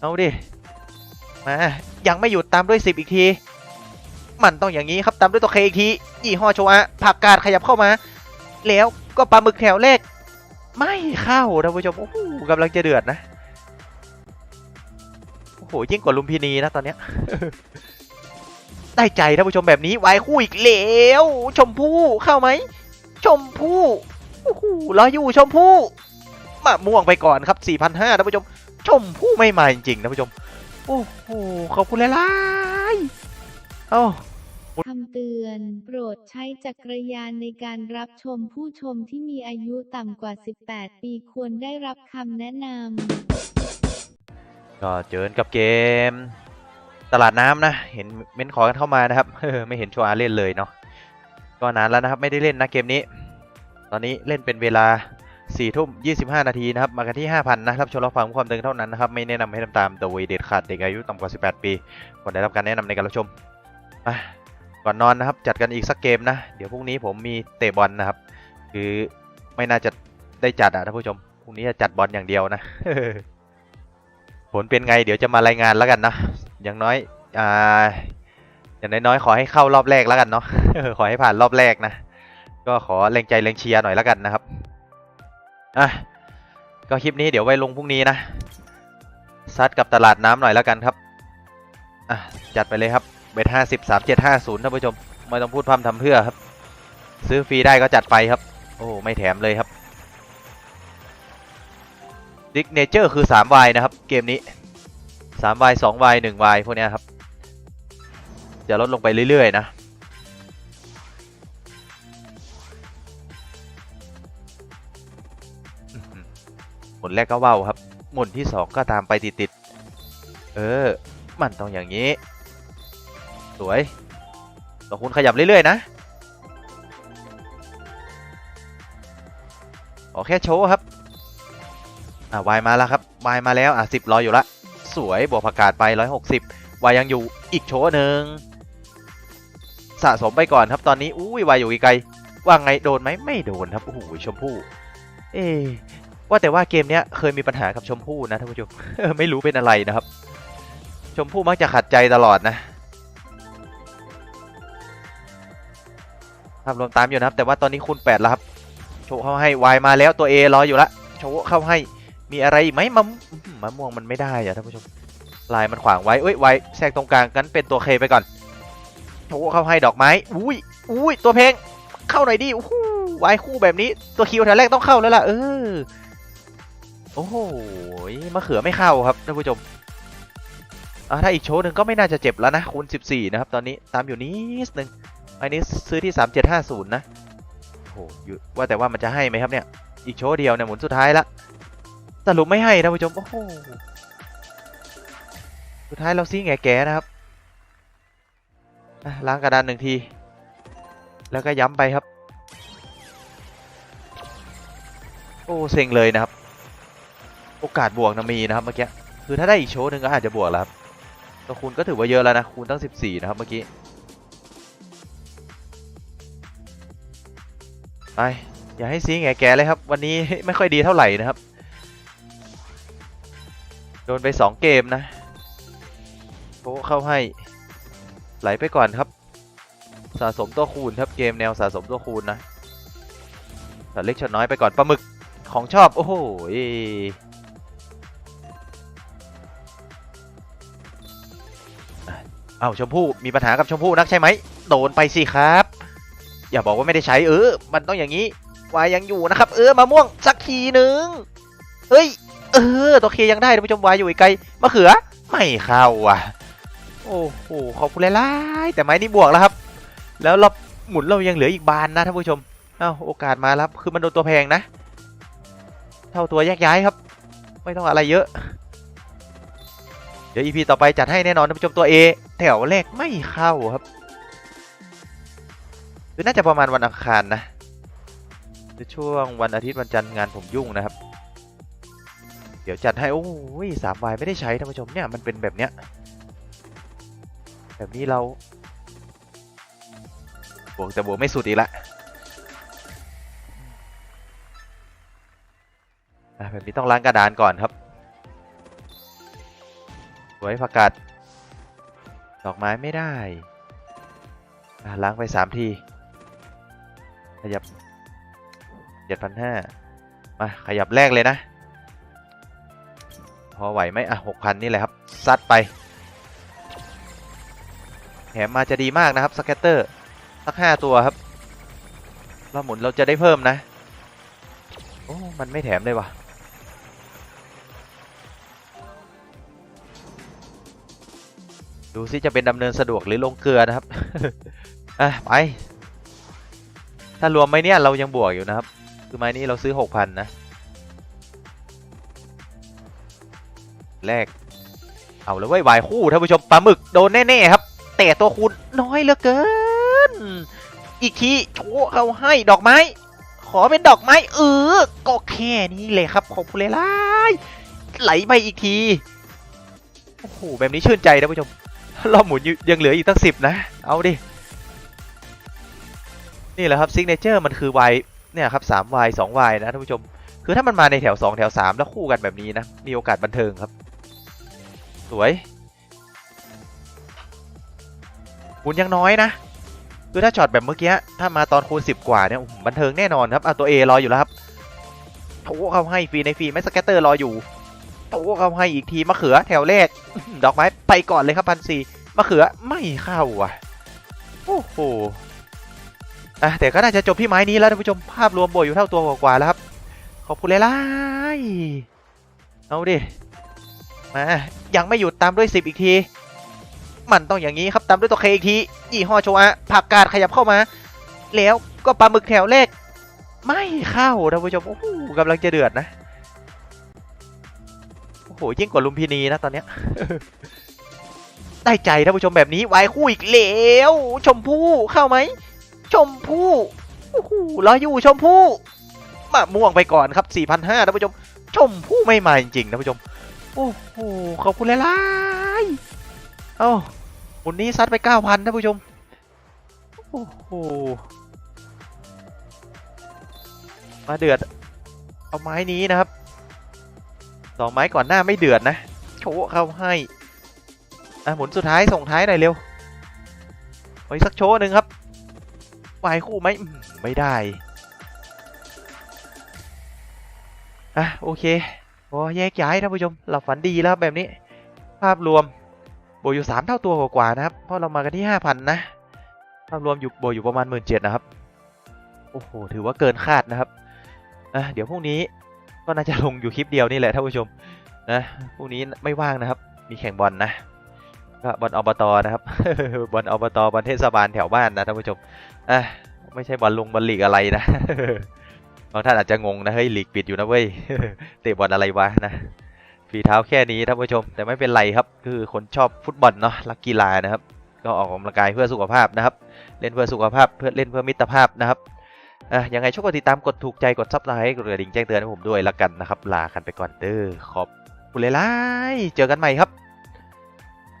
เอาดิ มา ยังไม่หยุดตามด้วยสิบอีกที มันต้องอย่างนี้ครับตามด้วยตัวเคอีกทียี่ห้อโชอะผักกาดขยับเข้ามา แล้วก็ปลาหมึกแถวเลขไม่เข้าท่านผู้ชมโอ้โหกำลังจะเดือดนะโอ้โหยิ่งกว่าลุมพินีนะตอนเนี้ยได้ใจท่านผู้ชมแบบนี้ไว้คู่อีกแล้วชมพู่เข้าไหมชมพู่โอ้โหรออยู่ชมพู่มะม่วงไปก่อนครับ4,500ท่านผู้ชม ชมพู่ไม่มาจริงๆท่านผู้ชม โอ้โห ขอบคุณหลายๆเอ้าคำเตือนโปรดใช้จักรยานในการรับชมผู้ชมที่มีอายุต่ำกว่า 18 ปีควรได้รับคำแนะนำก็เจอกับเกม ตลาดน้ำนะ เห็นเม้นขอกันเข้ามานะครับไม่เห็นโชอาเล่นเลยเนาะก็นานแล้วนะครับ ไม่ได้เล่นนะเกมนี้ ตอนนี้เล่นเป็นเวลา 4ทุ่ม25 นาทีนะครับ มากันที่ 5,000 นะครับชมรับฟังความตึงเท่านั้นนะครับ ไม่แนะนำให้ทำตามโดยเด็ดขาดเด็กอายุต่ำกว่า 18 ปีควรได้รับการแนะนำในการรับชมก่อนนอนนะครับ จัดกันอีกสักเกมนะ เดี๋ยวพรุ่งนี้ผมมีเตะบอลนะครับ คือไม่น่าจะได้จัดอะท่านผู้ชมพรุ่งนี้จะจัดบอลอย่างเดียวนะผลเป็นไงเดี๋ยวจะมารายงานแล้วกันนะอย่างน้อยอ่าอย่างน้อยๆขอให้เข้ารอบแรกแล้วกันเนาะขอให้ผ่านรอบแรกนะ ก็ขอแรงใจแรงเชียร์หน่อยแล้วกันนะครับ อะก็คลิปนี้เดี๋ยวไว้ลงพรุ่งนี้นะซัดกับตลาดน้ำหน่อยแล้วกันครับอะจัดไปเลยครับเบ็ดห้าสิบสามเจ็ดห้าศูนย์ท่านผู้ชมไม่ต้องพูดพร่ำทำเพื่อครับ ซื้อฟรีได้ก็จัดไปครับ โอ้ไม่แถมเลยครับดิกเนเจอร์คือ3 y นะครับ เกมนี้3 y 2 y 1 y พวกเนี้ยครับ จะลดลงไปเรื่อยๆนะ หมุนแรกก็ว่าวครับ หมุนที่ 2 ก็ตามไปติดๆเออ มันต้องอย่างนี้ สวยต่อคุณขยับเรื่อยๆนะขอแค่โชว์ครับ อ่าวายมาแล้วครับวายมาแล้ว อะสิบรออยู่ละ สวยบวกผักกาดไปร้อยหกสิบวายยังอยู่อีกโชว์หนึ่งสะสมไปก่อนครับตอนนี้ อุ้ยวายอยู่ไกลๆว่าไงโดนไหมไม่โดนครับโอ้โหชมพู่ เอ ว่าแต่ว่าเกมเนี้ยเคยมีปัญหากับชมพู่นะท่านผู้ชม ไม่รู้เป็นอะไรนะครับ ชมพู่มักจะขัดใจตลอดนะภาพรวมตามอยู่นะครับ แต่ว่าตอนนี้คูณ8แล้วครับ โชว์เข้าให้วายมาแล้วตัว A รออยู่ละโชว์เข้าให้มีอะไรอีกไหมมะมะม่วงมันไม่ได้อะท่านผู้ชมลายมันขวางไว้เอ้ยไว้แทรกตรงกลางกันเป็นตัวเคไปก่อนโชว์เข้าให้ดอกไม้อุ้ยอุ้ยตัวเพลงเข้าหน่อยดิโอ้ไว้คู่แบบนี้ตัวคิวแถวแรกต้องเข้าแล้วล่ะเออ โอ้โหมะเขือไม่เข้าครับท่านผู้ชมถ้าอีกโชว์หนึ่งก็ไม่น่าจะเจ็บแล้วนะคูณ14 นะครับ ตอนนี้ตามอยู่นิดนึงอันนี้ซื้อที่ 3750 นะโอ้ยว่าแต่ว่ามันจะให้ไหมครับเนี่ย อีกโชว์เดียวเนี่ยหมุนสุดท้ายละสรุปไม่ให้ท่านผู้ชมโอ้โหสุดท้ายเราซีแง่แกนะครับล้างกระดานหนึ่งที แล้วก็ย้ำไปครับ โอ้เซ็งเลยนะครับ โอกาสบวกนะมีนะครับเมื่อกี้คือถ้าได้อีกโชว์หนึ่งก็อาจจะบวกแล้วครับแต่คูณก็ถือว่าเยอะแล้วนะคูณตั้ง 14 นะครับเมื่อกี้ไปอย่าให้ซีแง่แกเลยครับ วันนี้ไม่ค่อยดีเท่าไหร่นะครับ โดนไป 2 เกมนะโค้เข้าให้ไหลไปก่อนครับ สะสมตัวคูณครับเกมแนวสะสมตัวคูณนะแต่เล็กช็อตน้อยไปก่อนปลาหมึกของชอบ โอ้โห เอ้าชมพู่มีปัญหากับชมพู่นักใช่ไหมโดนไปสิครับ อย่าบอกว่าไม่ได้ใช้เออ มันต้องอย่างนี้วายยังอยู่นะครับ เออมะม่วงสักทีหนึ่งเฮ้ย เออตัวเคยังได้ท่านผู้ชมวายอยู่อีกไกลมะเขือไม่เข้าว่ะ โอ้โหขอบคุณหลายๆแต่ไม้นี่บวกแล้วครับ แล้วเราหมุนเรายังเหลืออีกบานนะท่านผู้ชมเอ้าโอกาสมาแล้วครับคือมันโดนตัวแพงนะ เท่าตัวแยกย้ายครับ ไม่ต้องอะไรเยอะ เดี๋ยวอีพีต่อไปจัดให้แน่นอนท่านผู้ชมตัว A แถวแรกไม่เข้าครับหรือน่าจะประมาณวันอังคารนะหรือช่วงวันอาทิตย์วันจันทร์งานผมยุ่งนะครับ เดี๋ยวจัดให้ โอ้ยสามวายไม่ได้ใช้ท่านผู้ชมเนี่ยมันเป็นแบบเนี้ยแบบนี้เราบวกแต่บวกไม่สุดอีกละอะแบบนี้ต้องล้างกระดานก่อนครับ สวยผักกาดดอกไม้ไม่ได้ล้างไปสามที ขยับเจ็ดพันห้ามา ขยับแรกเลยนะ พอไหวไหมอะหกพันนี่แหละครับ ซัดไปแถมมาจะดีมากนะครับสแกตเตอร์สักห้าตัวครับเราหมุนเราจะได้เพิ่มนะ โอ้ มันไม่แถมเลยว่ะ ดูซิจะเป็นดำเนินสะดวกหรือลงเกลือนะครับอะไป ถ้ารวมไม้เนี่ยเรายังบวกอยู่นะครับ คือไม้นี้เราซื้อหกพันนะ แรก เอาแล้วเว้ยวายคู่ท่านผู้ชมปลาหมึกโดนแน่ๆครับ แต่ตัวคูณน้อยเหลือเกิน อีกทีโชว์เขาให้ดอกไม้ ขอเป็นดอกไม้เออก็แค่นี้เลยครับขอบคุณเลยล่ะไหลไปอีกที โอ้โห แบบนี้ชื่นใจนะผู้ชม รอบหมุนยังเหลืออีกตั้งสิบนะ เอาดิ นี่แหละครับซิกเนเจอร์มันคือวายเนี่ยครับสามวายสองวายนะท่านผู้ชม คือถ้ามันมาในแถวสองแถวสามแล้วคู่กันแบบนี้นะ มีโอกาสบันเทิงครับ สวยหมุนยังน้อยนะคือถ้าช็อตแบบเมื่อกี้ถ้ามาตอนคูณสิบกว่าเนี่ยบันเทิงแน่นอนครับเอาตัว A รออยู่แล้วครับโถเขาให้ฟรีในฟรีไม่สแกตเตอร์รออยู่โถเขาให้อีกทีมะเขือแถวแรกดอกไม้ไปก่อนเลยครับพันสี่ มะเขือไม่เข้าอะโอ้โหอะแต่ก็น่าจะจบที่ไม้นี้แล้วท่านผู้ชมภาพรวมบวกอยู่เท่าตัวกว่าๆแล้วครับขอบคุณเลยล่ะเอาดิมายังไม่หยุดตามด้วยสิบอีกทีมันต้องอย่างนี้ครับตามด้วยตัวเคอีกทียี่ห้อโชอะผักกาดขยับเข้ามา แล้วก็ปลาหมึกแถวแรกไม่เข้าท่านผู้ชมโอ้โหกำลังจะเดือดนะโอ้โหยิ่งกว่าลุมพินีนะตอนเนี้ย ได้ใจท่านผู้ชมแบบนี้ไวายคู่อีกแล้วชมพู่เข้าไหมชมพู่โอ้โหรออยู่ชมพู่มะม่วงไปก่อนครับ4,500ท่านผู้ชม ชมพู่ไม่มาจริงๆท่านผู้ชม โอ้โหขอบคุณหลายๆเอ้าหมุนนี้ซัดไป9,000ท่านผู้ชมโอ้โหมาเดือด เอาไม้นี้นะครับสองไม้ก่อนหน้าไม่เดือดนะโชว์เข้าให้ อะหมุนสุดท้ายส่งท้ายหน่อยเร็วไว้สักโชว์หนึ่งครับวายคู่ไหมไม่ได้อะโอเคพอแยกย้ายท่านผู้ชมเราฝันดีแล้วแบบนี้ ภาพรวมบวกอยู่สามเท่าตัวกว่าๆนะครับ เพราะเรามากันที่ห้าพันนะ ภาพรวมอยู่บวกอยู่ประมาณหมื่นเจ็ดนะครับ โอ้โห ถือว่าเกินคาดนะครับอะเดี๋ยวพรุ่งนี้ก็น่าจะลงอยู่คลิปเดียวนี่แหละท่านผู้ชมนะพรุ่งนี้ไม่ว่างนะครับ มีแข่งบอลนะ ก็บอลอบตนะครับบอลอบตบอลเทศบาลแถวบ้านนะท่านผู้ชมอะไม่ใช่บอลลงบอลลีกอะไรนะบางท่านอาจจะงงนะเฮ้ยลีกปิดอยู่นะเว้ยเตะบอลอะไรวะนะฝีเท้าแค่นี้ท่านผู้ชม แต่ไม่เป็นไรครับ คือคนชอบฟุตบอลเนาะรักกีฬานะครับ ก็ออกกำลังกายเพื่อสุขภาพนะครับ เล่นเพื่อสุขภาพเพื่อเล่นเพื่อมิตรภาพนะครับอะยังไงช่วยกดติดตามกดถูกใจกดซับสไครต์กดกระดิ่งแจ้งเตือนให้ผมด้วยละกันนะครับลากันไปก่อนเด้อขอบคุณเลยล่ะเจอกันใหม่ครับ